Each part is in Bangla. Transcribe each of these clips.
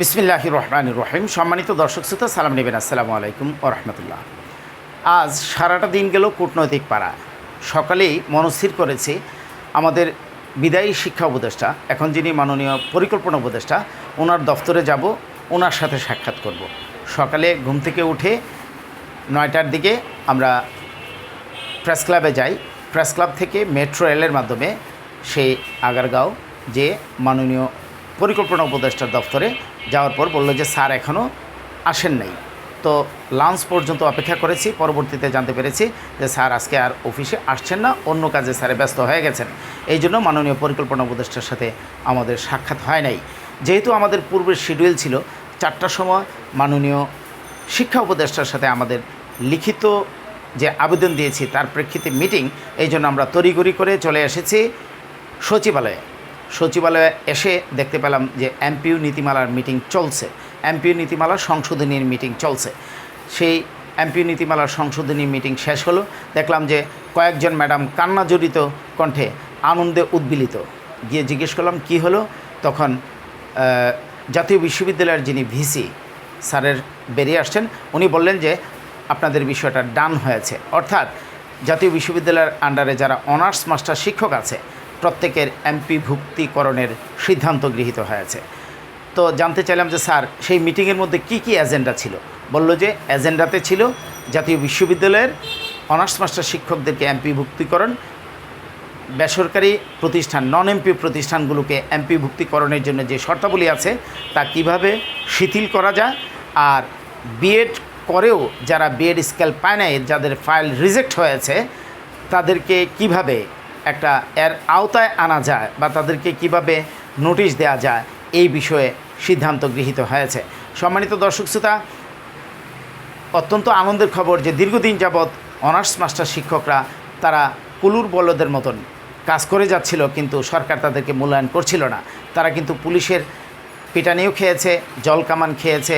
বিসমিল্লাহ রহমান রহিম সম্মানিত দর্শক শ্রোতা, সালাম নেবেন। আসসালামু আলাইকুম রহমতুল্লাহ। আজ সারাটা দিন গেল কূটনৈতিক পাড়া। সকালেই মনস্থির করেছে আমাদের বিদায়ী শিক্ষা উপদেষ্টা, এখন যিনি মাননীয় পরিকল্পনা উপদেষ্টা, ওনার দফতরে যাব, ওনার সাথে সাক্ষাৎ করব। সকালে ঘুম থেকে উঠে নয়টার দিকে আমরা প্রেস ক্লাবে যাই। প্রেস ক্লাব থেকে মেট্রো রেলের মাধ্যমে সেই আগারগাঁও যে মাননীয় পরিকল্পনা উপদেষ্টার দপ্তরে যাওয়ার পর বলল যে, স্যার এখনও আসেন নাই। তো লাঞ্চ পর্যন্ত অপেক্ষা করেছি, পরবর্তীতে জানতে পেরেছি যে, স্যার আজকে আর অফিসে আসছেন না, অন্য কাজে স্যারে ব্যস্ত হয়ে গেছেন। এই জন্য মাননীয় পরিকল্পনা উপদেষ্টার সাথে আমাদের সাক্ষাৎ হয় নাই। যেহেতু আমাদের পূর্বের শিডিউল ছিল, চারটার সময় মাননীয় শিক্ষা উপদেষ্টার সাথে আমাদের লিখিত যে আবেদন দিয়েছি, তার প্রেক্ষিতে মিটিং, এই জন্য আমরা তড়িগড়ি করে চলে এসেছি সচিবালয়ে। সচিবালয়ে এসে দেখতে পেলাম যে এমপিউ নীতিমালার মিটিং চলছে। এমপিউ নীতিমালার সংশোধনীর মিটিং চলছে। সেই এমপিউ নীতিমালার সংশোধনী মিটিং শেষ হলো। দেখলাম যে কয়েকজন ম্যাডাম কান্না জড়িত কণ্ঠে আনন্দে উদ্বিলিত। গিয়ে জিজ্ঞেস করলাম, কি হলো? তখন জাতীয় বিশ্ববিদ্যালয়ের যিনি ভিসি স্যারের বেরিয়ে আসছেন, উনি বললেন যে আপনাদের বিষয়টা ডান হয়েছে। অর্থাৎ, জাতীয় বিশ্ববিদ্যালয়ের আন্ডারে যারা অনার্স মাস্টার শিক্ষক আছে প্রত্যেকের এমপি ভুক্তিকরণের সিদ্ধান্ত গৃহীত হয়েছে। তো জানতে চাইলাম যে, স্যার, সেই মিটিংয়ের মধ্যে কি কি এজেন্ডা ছিল? বলল যে, এজেন্ডাতে ছিল জাতীয় বিশ্ববিদ্যালয়ের অনার্স মাস্টার শিক্ষকদেরকে এমপি ভুক্তিকরণ, বেসরকারি প্রতিষ্ঠান নন এমপি প্রতিষ্ঠানগুলোকে এমপি ভুক্তিকরণের জন্য যে শর্তাবলী আছে, তা কীভাবে শিথিল করা যায়? আর বিএড করেও যারা বিএড স্কেল পায় নাই, যাদের ফাইল রিজেক্ট হয়েছে, তাদেরকে কীভাবে একটা এর আওতায় আনা যায় বা তাদেরকে কীভাবে নোটিশ দেওয়া যায় এই বিষয়ে সিদ্ধান্ত গৃহীত হয়েছে। সম্মানিত দর্শক শ্রোতা, অত্যন্ত আনন্দের খবর যে দীর্ঘদিন যাবৎ অনার্স মাস্টার শিক্ষকরা তারা কুলুর বলদের মতন কাজ করে যাচ্ছিল, কিন্তু সরকার তাদেরকে মূল্যায়ন করছিল না। তারা কিন্তু পুলিশের পিটানিও খেয়েছে, জল কামান খেয়েছে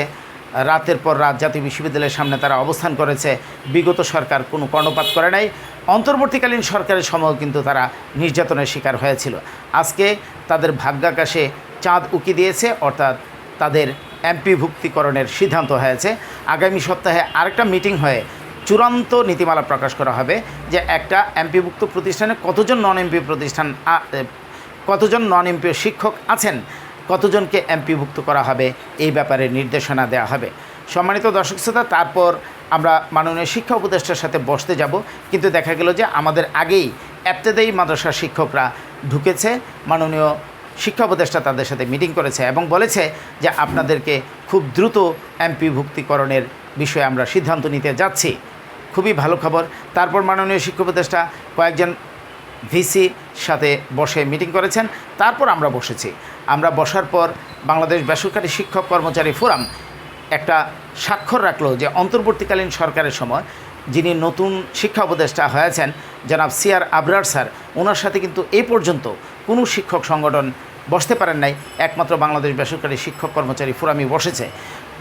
রাতের পর রাত জাতীয় বিশ্ববিদ্যালয়ের সামনে তারা অবস্থান করেছে। বিগত সরকার কোনো কর্ণপাত করে নাই। অন্তর্বর্তীকালীন সরকারের সময়ও কিন্তু তারা নির্যাতনের শিকার হয়েছিল। আজকে তাদের ভাগ্যাকাশে চাঁদ উকি দিয়েছে, অর্থাৎ তাদের এমপি ভুক্তিকরণের সিদ্ধান্ত হয়েছে। আগামী সপ্তাহে আরেকটা মিটিং হয়ে চূড়ান্ত নীতিমালা প্রকাশ করা হবে যে একটা এমপিভুক্ত প্রতিষ্ঠানে কতজন নন এমপি প্রতিষ্ঠান কতজন নন এমপি শিক্ষক আছেন? কতজনকে এমপিভুক্ত করা হবে, এই ব্যাপারে নির্দেশনা দেওয়া হবে। সম্মানিত দর্শক শ্রোতা, তারপর আমরা মাননীয় শিক্ষা উপদেষ্টার সাথে বসতে যাব। কিন্তু দেখা গেল যে আমাদের আগেই এপ্তেদেই মাদ্রাসার শিক্ষকরা ঢুকেছে। মাননীয় শিক্ষা উপদেষ্টা তাদের সাথে মিটিং করেছে এবং বলেছে যে আপনাদেরকে খুব দ্রুত এমপি ভুক্তিকরণের বিষয়ে আমরা সিদ্ধান্ত নিতে যাচ্ছি। খুবই ভালো খবর। তারপর মাননীয় শিক্ষা উপদেষ্টা কয়েকজন ভিসি সাথে বসে মিটিং করেছেন। তারপর আমরা বসেছি। আমরা বসার পর বাংলাদেশ বেসরকারি শিক্ষক কর্মচারী ফোরাম একটা স্বাক্ষর রাখল যে অন্তর্বর্তীকালীন সরকারের সময় যিনি নতুন শিক্ষা উপদেষ্টা হয়েছেন, জনাব সিআর আবরার স্যার, ওনার সাথে কিন্তু এ পর্যন্ত কোনো শিক্ষক সংগঠন বসতে পারেন নাই। একমাত্র বাংলাদেশ বেসরকারি শিক্ষক কর্মচারী ফোরামই বসেছে।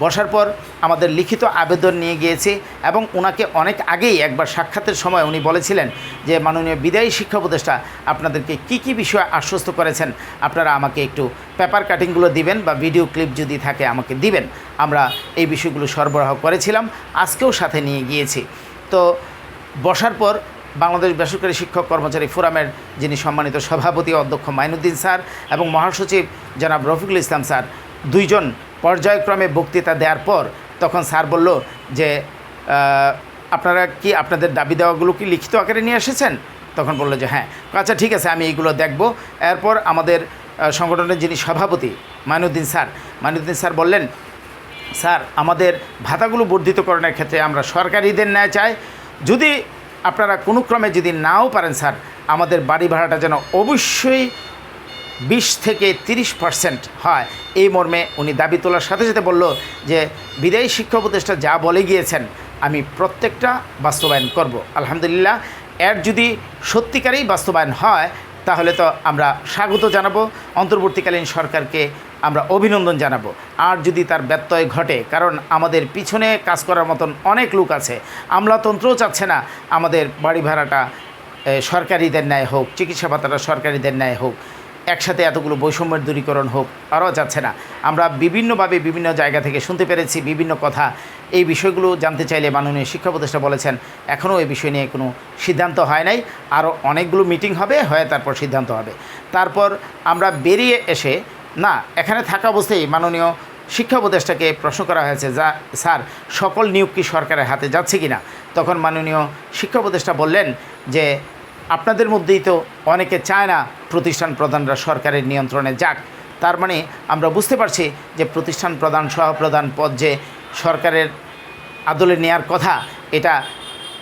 বসার পর আমাদের লিখিত আবেদন নিয়ে গিয়েছি এবং ওনাকে অনেক আগেই একবার সাক্ষাতের সময় উনি বলেছিলেন যে, মাননীয় বিদায়ী শিক্ষা উপদেষ্টা, আপনাদেরকে কি কি বিষয়ে আশ্বস্ত করেছেন, আপনারা আমাকে একটু পেপার কাটিংগুলো দিবেন বা ভিডিও ক্লিপ যদি থাকে আমাকে দিবেন। আমরা এই বিষয়গুলো সরবরাহ করেছিলাম, আজকেও সাথে নিয়ে গিয়েছি। তো বসার পর বাংলাদেশ বেসরকারি শিক্ষক কর্মচারী ফোরামের যিনি সম্মানিত সভাপতি অধ্যক্ষ মাইনুদ্দিন স্যার এবং মহাসচিব জনাব রফিকুল ইসলাম স্যার, দুইজন পর্যায়ক্রমে বক্তৃতা দেওয়ার পর তখন স্যার বলল যে আপনারা কি আপনাদের দাবি দেওয়াগুলো কি লিখিত আকারে নিয়ে এসেছেন? তখন বলল যে হ্যাঁ। আচ্ছা ঠিক আছে, আমি এইগুলো দেখব। এরপর আমাদের সংগঠনের যিনি সভাপতি মাইনুদ্দিন স্যার মাইনুদ্দিন স্যার বললেন, স্যার, আমাদের ভাতাগুলো বর্ধিতকরণের ক্ষেত্রে আমরা সরকারিদের ন্যায় চাই। যদি আপনারা কোনো ক্রমে যদি নাও পারেন স্যার, আমাদের বাড়ি ভাড়াটা যেন অবশ্যই বিশ থেকে তিরিশ পার্সেন্ট হয়। এই মর্মে উনি দাবি তোলার সাথে সাথে বলল যে, বিদায়ী শিক্ষা উপদেষ্টা যা বলে গিয়েছেন, আমি প্রত্যেকটা বাস্তবায়ন করব। আলহামদুলিল্লাহ, এর যদি সত্যিকারেই বাস্তবায়ন হয়, তাহলে তো আমরা স্বাগত জানাব। অন্তর্বর্তীকালীন সরকারকে আমরা অভিনন্দন জানাব। আর যদি তার ব্যত্যয় ঘটে, কারণ আমাদের পিছনে কাজ করার মতন অনেক লোক আছে, আমলাতন্ত্রও চাচ্ছে না, আমাদের বাড়ি ভাড়াটা সরকারিদের ন্যায় হোক, চিকিৎসা ভাতাটা সরকারিদের ন্যায় হোক, একসাথে এতগুলো বৈষম্যের দূরীকরণ হোক, আরও যাচ্ছে না। আমরা বিভিন্নভাবে বিভিন্ন জায়গা থেকে শুনতে পেরেছি বিভিন্ন কথা। এই বিষয়গুলো জানতে চাইলে মাননীয় শিক্ষা প্রতিষ্ঠা বলেছেন, এখনও এই বিষয় নিয়ে কোনো সিদ্ধান্ত হয় নাই। আরও অনেকগুলো মিটিং হবে, হয়ে তারপর সিদ্ধান্ত হবে। তারপর আমরা বেরিয়ে এসে না, এখানে থাকা অবস্থায় মাননীয় শিক্ষা উপদেষ্টাকে প্রশ্ন করা হয়েছে যা, স্যার, সকল নিয়োগ কি সরকারের হাতে যাচ্ছে কি না তখন মাননীয় শিক্ষা উপদেষ্টা বললেন যে, আপনাদের মধ্যেই তো অনেকে চায় না প্রতিষ্ঠান প্রধানরা সরকারের নিয়ন্ত্রণে যাক। তার মানে আমরা বুঝতে পারছি যে প্রতিষ্ঠান প্রধান, সহপ্রধান পদ যে সরকারের আদলে নেয়ার কথা, এটা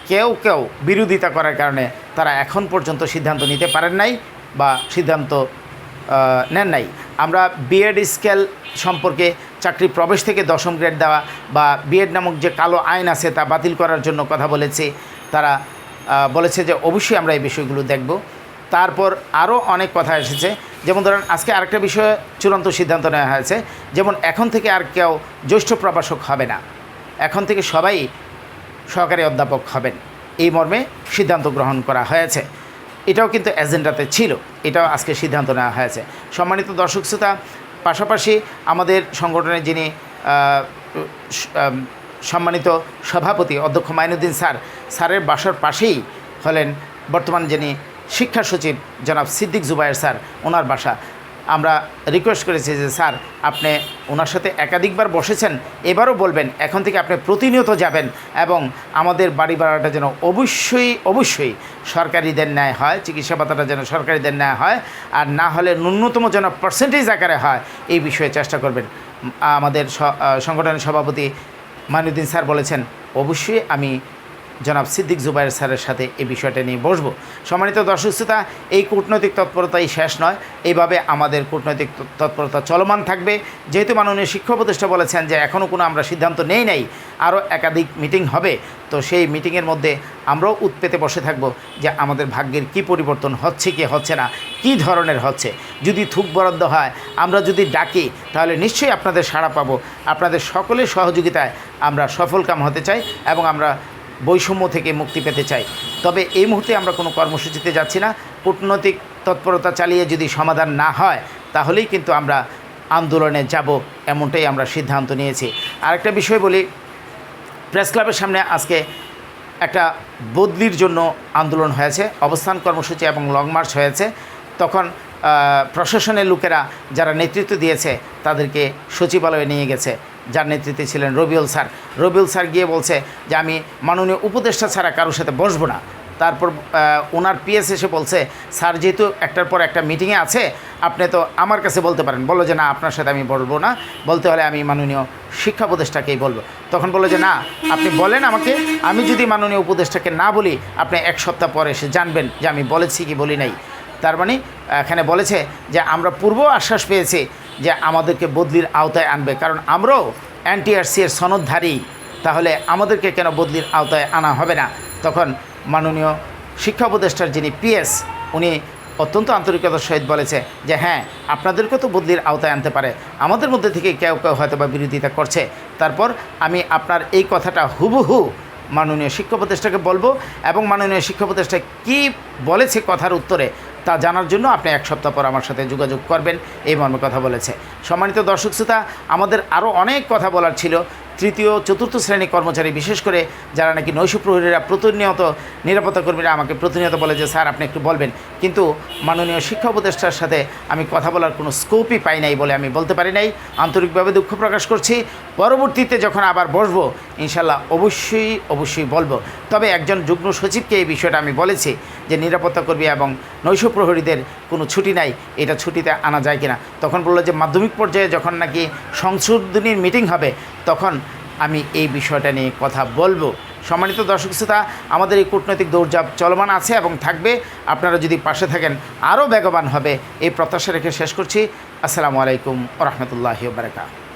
কেউ কেউ বিরোধিতা করার কারণে তারা এখন পর্যন্ত সিদ্ধান্ত নিতে পারেন নাই বা সিদ্ধান্ত নেন নাই। আমরা বিএড স্কেল সম্পর্কে চাকরি প্রবেশ থেকে দশম গ্রেড দেওয়া বা বিএড নামক যে কালো আইন আছে তা বাতিল করার জন্য কথা বলেছে, তারা বলেছে যে অবশ্যই আমরা এই বিষয়গুলো দেখব। তারপর আরও অনেক কথা এসেছে, যেমন ধরেন আজকে আরেকটা বিষয়ে চূড়ান্ত সিদ্ধান্ত নেওয়া হয়েছে, যেমন এখন থেকে আর কেউ জ্যৈষ্ঠ প্রভাষক হবে না, এখন থেকে সবাই সহকারী অধ্যাপক হবেন, এই মর্মে সিদ্ধান্ত গ্রহণ করা হয়েছে। এটাও কিন্তু এজেন্ডাতে ছিল। এটাও আজকে সিদ্ধান্ত নেওয়া হয়েছে। সম্মানিত দর্শক শ্রোতা, পাশাপাশি আমাদের সংগঠনের যিনি সম্মানিত সভাপতি অধ্যক্ষ মাইনুদ্দিন স্যার, স্যারের বাসার পাশেই হলেন বর্তমান যিনি শিক্ষা সচিব জনাব সিদ্দিক জুবায়ের স্যার, ওনার বাসা। আমরা রিকোয়েস্ট করেছি যে, স্যার, আপনি ওনার সাথে একাধিকবার বসেছেন, এবারও বলবেন, এখন থেকে আপনি প্রতিনিয়ত যাবেন এবং আমাদের বাড়ি ভাড়াটা যেন অবশ্যই অবশ্যই সরকারিদের ন্যায় হয়, চিকিৎসা ভাতাটা যেন সরকারিদের ন্যায় হয়, আর না হলে ন্যূনতম যেন পার্সেন্টেজ আকারে হয়। এই বিষয়ে চেষ্টা করবেন। আমাদের সংগঠনের সভাপতি মাইনুদ্দিন স্যার বলেছেন, অবশ্যই আমি জনাব সিদ্দিক জুবাইর স্যারের সাথে এই বিষয়টা নিয়ে বসবো। সম্মানিত দর্শক শ্রোতা, এই কূটনৈতিক তৎপরতাই শেষ নয়। এইভাবে আমাদের কূটনৈতিক তৎপরতা চলমান থাকবে। যেহেতু মাননীয় শিক্ষা উপদেষ্টা বলেছেন যে এখনও কোনো আমরা সিদ্ধান্ত নেই নাই, আরও একাধিক মিটিং হবে, তো সেই মিটিংয়ের মধ্যে আমরাও উৎপেতে বসে থাকব যে আমাদের ভাগ্যের কি পরিবর্তন হচ্ছে, কি হচ্ছে না, কি ধরনের হচ্ছে। যদি থুক বরাদ্দ হয়, আমরা যদি ডাকি, তাহলে নিশ্চয়ই আপনাদের সাড়া পাবো। আপনাদের সকলের সহযোগিতায় আমরা সফল কাম হতে চাই এবং আমরা বৈষম্য থেকে মুক্তি পেতে চাই। তবে এই মুহূর্তে আমরা কোনো কর্মসূচিতে যাচ্ছি না। কূটনৈতিক তৎপরতা চালিয়ে যদি সমাধান না হয়, তাহলেই কিন্তু আমরা আন্দোলনে যাব এমনটাই আমরা সিদ্ধান্ত নিয়েছি। আরেকটা বিষয় বলি, প্রেস ক্লাবের সামনে আজকে একটা বদলির জন্য আন্দোলন হয়েছে। অবস্থান কর্মসূচি এবং লং মার্চ হয়েছে। তখন প্রশাসনের লোকেরা যারা নেতৃত্ব দিয়েছে, তাদেরকে সচিবালয়ে নিয়ে গেছে। যার নেতৃত্বে ছিলেন রবিউল স্যার। রবিউল স্যার গিয়ে বলছে যে, আমি মাননীয় উপদেষ্টা ছাড়া কারোর সাথে বসবো না। তারপর ওনার পিএস এসে বলছে, স্যার, যেহেতু একটার পর একটা মিটিংয়ে আছে, আপনি তো আমার কাছে বলতে পারেন। বলল যে, না, আপনার সাথে আমি বলব না। বলতে হলে আমি মাননীয় শিক্ষা উপদেষ্টাকেই বলব। তখন বলল যে, না, আপনি বলেন আমাকে। আমি যদি মাননীয় উপদেষ্টাকে না বলি, আপনি এক সপ্তাহ পরে এসে জানবেন যে, আমি বলেছি কি, বলি নাই। তার মানে এখানে বলেছে যে আমরা পূর্ব আশ্বাস পেয়েছি যে আমাদেরকে বদলির আওতায় আনবে। কারণ আমরাও এনটিআরসি এর সনদধারী, তাহলে আমাদেরকে কেন বদলির আওতায় আনা হবে না? তখন মাননীয় শিক্ষা উপদেষ্টার যিনি পিএস উনি অত্যন্ত আন্তরিকতার সহিত বলেছে যে হ্যাঁ আপনাদেরকেও তো বদলির আওতায় আনতে পারে। আমাদের মধ্যে থেকে কেউ কেউ হয়তো বা বিরোধিতা করছে। তারপর আমি আপনার এই কথাটা হুবহু মাননীয় শিক্ষা উপদেষ্টাকে বলব এবং মাননীয় শিক্ষা উপদেষ্টা কী বলেছে কথার উত্তরে তা জানার জন্য আপনি এক সপ্তাহ পর আমার সাথে যোগাযোগ করবেন। এই মর্মে কথা বলেছে। সম্মানিত দর্শক শ্রোতা, আমাদের আরও অনেক কথা বলার ছিল। তৃতীয়, চতুর্থ শ্রেণি কর্মচারী, বিশেষ করে যারা নাকি নৈশ প্রহরীরা প্রতিনিয়ত, নিরাপত্তা কর্মীরা আমাকে প্রতিনিয়ত বলে যে, স্যার, আপনি একটু বলবেন। কিন্তু মাননীয় শিক্ষা উপদেষ্টার সাথে আমি কথা বলার কোনো স্কোপই পাই নাই বলে আমি বলতে পারি নাই। আন্তরিকভাবে দুঃখ প্রকাশ করছি। পরবর্তীতে যখন আবার বসবো ইনশাল্লাহ অবশ্যই অবশ্যই বলব। তবে একজন যুগ্ম সচিবকে এই বিষয়টা আমি বলেছি যে, নিরাপত্তা কর্মী এবং নৈশ প্রহরীদের কোনো ছুটি নাই, এটা ছুটিতে আনা যায় কিনা। তখন বলল যে, মাধ্যমিক পর্যায়ে যখন নাকি সংশোধনীর মিটিং হবে তখন আমি এই বিষয়টা নিয়ে কথা বলব। সম্মানিত দর্শক শ্রোতা, আমাদের এই কূটনৈতিক দৌড়জাপ চলমান আছে এবং থাকবে। আপনারা যদি পাশে থাকেন, আরও বেগবান হবে। এই প্রত্যাশা রেখে শেষ করছি। আসসালামু আলাইকুম রহমতুল্লাহ বারকাত